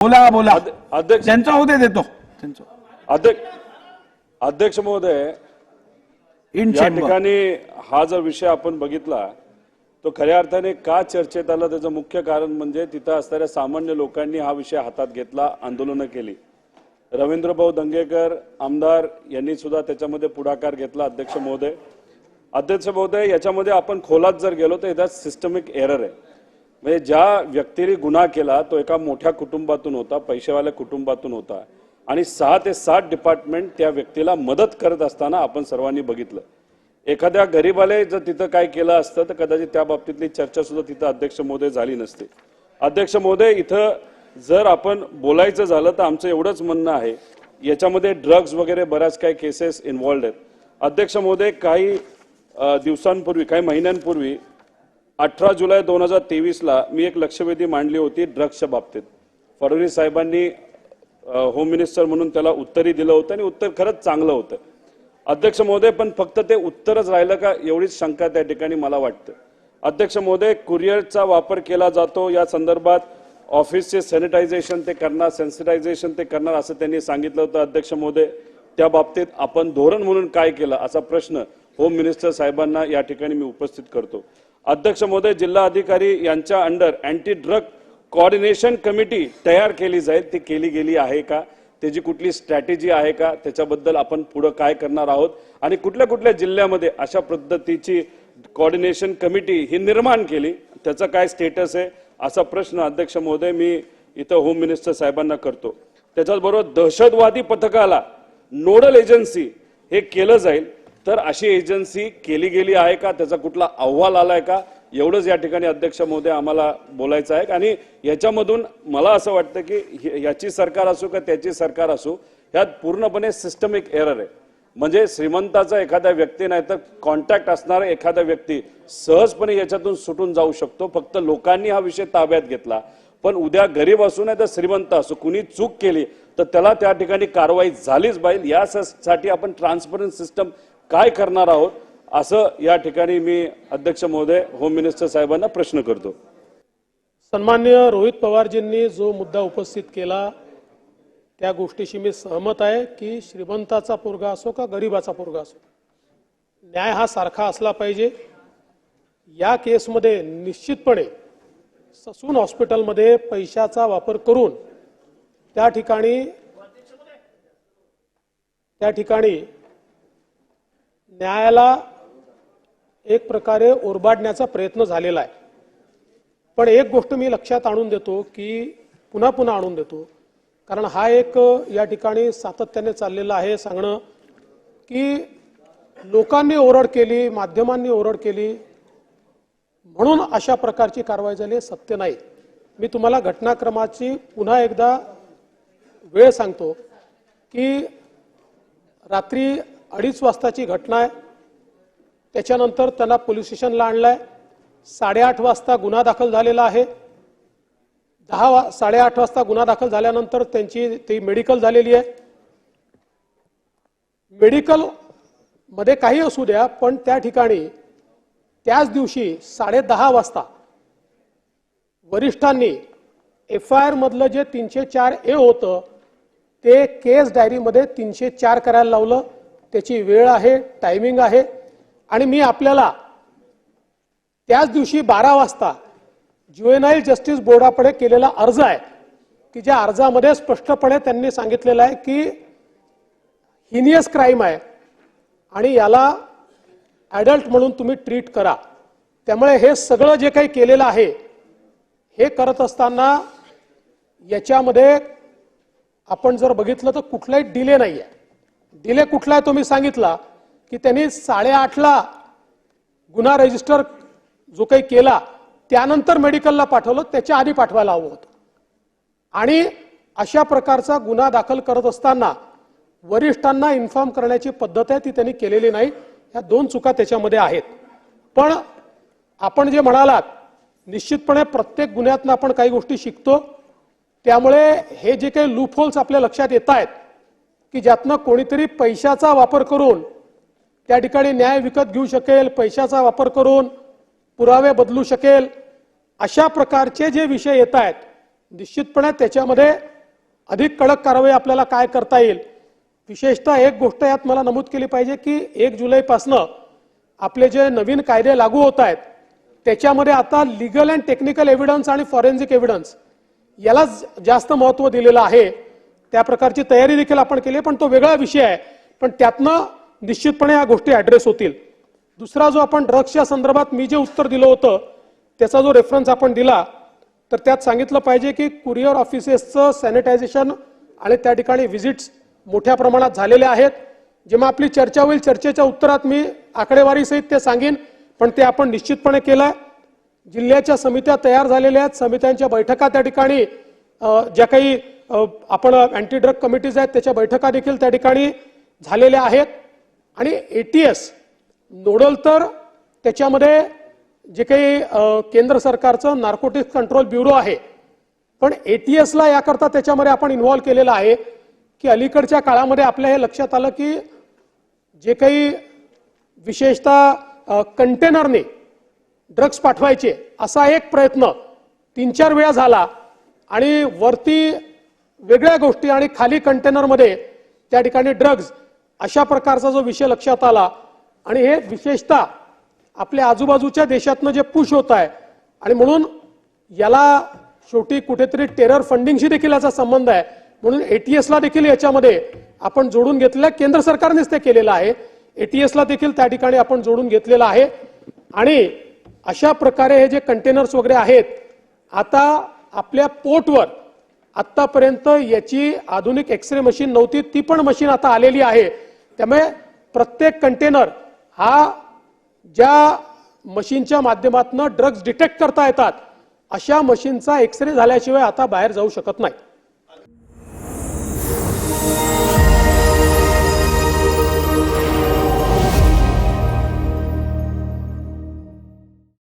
बोला बोला. अध- अध्यक्ष त्यांचा होते देतो. त्यांचं अध्यक्ष अध्यक्ष महोदय इन या ठिकाणी हा जर विषय आपण बघितला तो खऱ्या अर्थाने का चर्चेत आला? त्याचं मुख्य कारण म्हणजे तिथं असणाऱ्या सामान्य लोकांनी हा विषय हातात घेतला आंदोलनं केली. रवींद्रभाऊ दंगेकर आमदार यांनी सुद्धा त्याच्यामध्ये पुढाकार घेतला अध्यक्ष महोदय. अध्यक्ष महोदय याच्यामध्ये आपण खोलात जर गेलो तर याच्यात सिस्टमिक एरर आहे. म्हणजे ज्या व्यक्तीने गुन्हा केला तो एका मोठ्या कुटुंबातून होता पैशावाल्या कुटुंबातून होता. आणि सहा ते सात डिपार्टमेंट त्या व्यक्तीला मदत करत असताना आपण सर्वांनी बघितलं. एखाद्या गरीबाले जर तिथं काय केलं असतं तर कदाचित त्या बाबतीतली चर्चा सुद्धा तिथं अध्यक्ष महोदय झाली नसते. अध्यक्ष महोदय इथं जर आपण बोलायचं झालं तर आमचं एवढंच म्हणणं आहे याच्यामध्ये ड्रग्ज वगैरे बऱ्याच काही केसेस इन्व्हॉल्ड आहेत. अध्यक्ष महोदय काही दिवसांपूर्वी काही महिन्यांपूर्वी अठरा जुलै दोन हजार तेवीसला मी एक लक्षवेधी मांडली होती ड्रग्सच्या बाबतीत. फडणवीस साहेबांनी होम मिनिस्टर म्हणून त्याला उत्तरही दिलं होतं आणि उत्तर खरंच चांगलं होतं. अध्यक्ष महोदय पण फक्त ते उत्तरच राहिलं का एवढीच शंका त्या ठिकाणी मला वाटतं. अध्यक्ष महोदय कुरिअरचा वापर केला जातो या संदर्भात ऑफिसचे सॅनिटायझेशन ते करणार सेन्सिटायझेशन ते करणार असं त्यांनी सांगितलं होतं अध्यक्ष महोदय. त्या बाबतीत आपण धोरण म्हणून काय केलं असा प्रश्न होम मिनिस्टर साहेबांना या ठिकाणी मी उपस्थित करतो. अध्यक्ष महोदय जिल्हा अधिकारी यांच्या under anti drug coordination committee तयार केली जाईल. ती केली गेली आहे का? त्याची कुठली स्ट्रॅटेजी आहे का? त्याच्याबद्दल आपण पुढं काय करणार आहोत? आणि कुठल्या कुठल्या जिल्ह्यामध्ये अशा पद्धतीची कोऑर्डिनेशन कमिटी ही निर्माण केली? त्याचा काय स्टेटस आहे? असा प्रश्न अध्यक्ष महोदय मी इथं होम मिनिस्टर साहेबांना करतो. त्याच्याचबरोबर दहशतवादी पथकाला नोडल एजन्सी हे केलं जाईल. तर अशी एजन्सी केली गेली आहे का? त्याचा कुठला अहवाल आलाय का? एवढंच या ठिकाणी अध्यक्ष महोदय आम्हाला बोलायचं आहे. आणि याच्यामधून मला असं वाटतं की याची सरकार असो का त्याची सरकार असो ह्यात पूर्णपणे सिस्टमिक एरर आहे. म्हणजे श्रीमंताचा एखादा व्यक्ती नाही तर कॉन्टॅक्ट असणारा एखादा व्यक्ती सहजपणे याच्यातून सुटून जाऊ शकतो. फक्त लोकांनी हा विषय ताब्यात घेतला. पण उद्या गरीब असू नाही तर श्रीमंत असो कुणी चूक केली तर त्याला त्या ठिकाणी कारवाई झालीच पाहिजे. यासाठी आपण ट्रान्सपरंट सिस्टम काय करणार आहोत असं या ठिकाणी मी अध्यक्ष महोदय होम मिनिस्टर साहेबांना प्रश्न करतो. सन्मान्य रोहित पवारजींनी जो मुद्दा उपस्थित केला त्या गोष्टीशी मी सहमत आहे की श्रीमंताचा पोरगा असो का गरिबाचा पोरगा असो न्याय हा सारखा असला पाहिजे. या केसमध्ये निश्चितपणे ससून हॉस्पिटलमध्ये पैशाचा वापर करून त्या ठिकाणी त्या ठिकाणी न्यायाला एक प्रकारे ओरबाडण्याचा प्रयत्न झालेला आहे. पण एक गोष्ट मी लक्षात आणून देतो की पुन्हा पुन्हा आणून देतो. कारण हा एक या ठिकाणी सातत्याने चाललेला आहे सांगणं की लोकांनी ओरड केली माध्यमांनी ओरड केली म्हणून अशा प्रकारची कारवाई झाली हे सत्य नाही. मी तुम्हाला घटनाक्रमाची पुन्हा एकदा वेळ सांगतो की रात्री अडीच वाजताची घटना आहे. त्याच्यानंतर त्यांना पोलीस स्टेशनला आणलाय. साडेआठ वाजता गुन्हा दाखल झालेला आहे. दहा वा साडेआठ वाजता गुन्हा दाखल झाल्यानंतर त्यांची ती मेडिकल झालेली आहे. मेडिकलमध्ये काही असू द्या पण त्या ठिकाणी त्याच दिवशी साडे दहा वाजता वरिष्ठांनी एफ आय आर मधलं जे तीनशे चार ए होतं ते केस डायरीमध्ये तीनशे चार करायला लावलं. त्याची वेळ आहे टायमिंग आहे. आणि मी आपल्याला त्याच दिवशी बारा वाजता ज्युएनाईल जस्टिस बोर्डाकडे केलेला अर्ज आहे की ज्या अर्जामध्ये स्पष्टपणे त्यांनी सांगितलेलं आहे की हिनियस क्राईम आहे आणि याला ॲडल्ट म्हणून तुम्ही ट्रीट करा. त्यामुळे हे सगळं जे काही केलेलं आहे हे करत असताना याच्यामध्ये आपण जर बघितलं तर कुठलाही डिले नाही आहे डिले कुठला आहे तो मी सांगितला की त्यांनी साडेआठला गुन्हा रजिस्टर जो काही केला त्यानंतर मेडिकलला पाठवलं त्याच्या आधी पाठवायला हवं होतं. आणि अशा प्रकारचा गुन्हा दाखल करत असताना वरिष्ठांना इन्फॉर्म करण्याची पद्धत आहे ती त्यांनी केलेली नाही. ह्या दोन चुका त्याच्यामध्ये आहेत. पण आपण जे म्हणालात निश्चितपणे प्रत्येक गुन्ह्यातनं आपण काही गोष्टी शिकतो. त्यामुळे हे जे काही लूप होल्स आपल्या लक्षात येत आहेत की ज्यातनं कोणीतरी पैशाचा वापर करून त्या ठिकाणी न्याय विकत घेऊ शकेल पैशाचा वापर करून पुरावे बदलू शकेल अशा प्रकारचे जे विषय येत आहेत निश्चितपणे त्याच्यामध्ये अधिक कडक कारवाई आपल्याला काय करता येईल? विशेषतः एक गोष्ट यात मला नमूद केली पाहिजे की एक जुलैपासनं आपले जे नवीन कायदे लागू होत आहेत त्याच्यामध्ये आता लिगल अँड टेक्निकल एव्हिडन्स आणि फॉरेन्सिक एव्हिडन्स याला जास्त महत्त्व दिलेलं आहे. त्या प्रकारची तयारी देखील आपण केली आहे, पण तो वेगळा विषय आहे. पण त्यातनं निश्चितपणे या गोष्टी ऍड्रेस होतील. दुसरा जो आपण ड्रग्सच्या संदर्भात मी जे उत्तर दिलं होतं त्याचा जो रेफरन्स आपण दिला तर त्यात सांगितलं पाहिजे की कुरिअर ऑफिसेसचं सॅनिटायझेशन आणि त्या ठिकाणी व्हिजिट्स मोठ्या प्रमाणात झालेले आहेत. जेव्हा आपली चर्चा होईल चर्चेच्या उत्तरात मी आकडेवारीसहित ते सांगेन पण ते आपण निश्चितपणे केलंय जिल्ह्याच्या समित्या तयार झालेल्या आहेत. समित्यांच्या बैठका त्या ठिकाणी ज्या काही आपण अँटी ड्रग कमिटीज आहेत त्याच्या बैठका देखील त्या ठिकाणी झालेल्या आहेत. आणि ए टी एस नोडल तर त्याच्यामध्ये जे काही केंद्र सरकारचं नार्कोटिक्स कंट्रोल ब्युरो आहे पण ए टी एसला याकरता त्याच्यामध्ये आपण इन्व्हॉल्व्ह केलेलं आहे की अलीकडच्या काळामध्ये आपल्या हे लक्षात आलं की जे काही विशेषतः कंटेनरने ड्रग्स पाठवायचे असा एक प्रयत्न तीन चार वेळा झाला आणि वरती वेगळ्या गोष्टी आणि खाली कंटेनरमध्ये त्या ठिकाणी ड्रग्ज अशा प्रकारचा जो विषय लक्षात आला आणि हे विशेषतः आपल्या आजूबाजूच्या देशातनं जे पुश होत आहे आणि म्हणून याला शेवटी कुठेतरी टेरर फंडिंगशी देखील याचा संबंध आहे. म्हणून एटीएसला देखील याच्यामध्ये आपण जोडून घेतलेलं आहे. केंद्र सरकारनेच ते केलेलं आहे. एटीएसला देखील त्या ठिकाणी आपण जोडून घेतलेलं आहे. आणि अशा प्रकारे हे जे कंटेनर्स वगैरे आहेत आता आपल्या पोर्टवर आतापर्यंत याची आधुनिक एक्सरे मशीन नव्हती ती पण मशीन आता आलेली आहे. त्यामुळे प्रत्येक कंटेनर हा ज्या मशीनच्या माध्यमातून ड्रग्ज डिटेक्ट करता येतात अशा मशीनचा एक्सरे झाल्याशिवाय आता बाहेर जाऊ शकत नाही.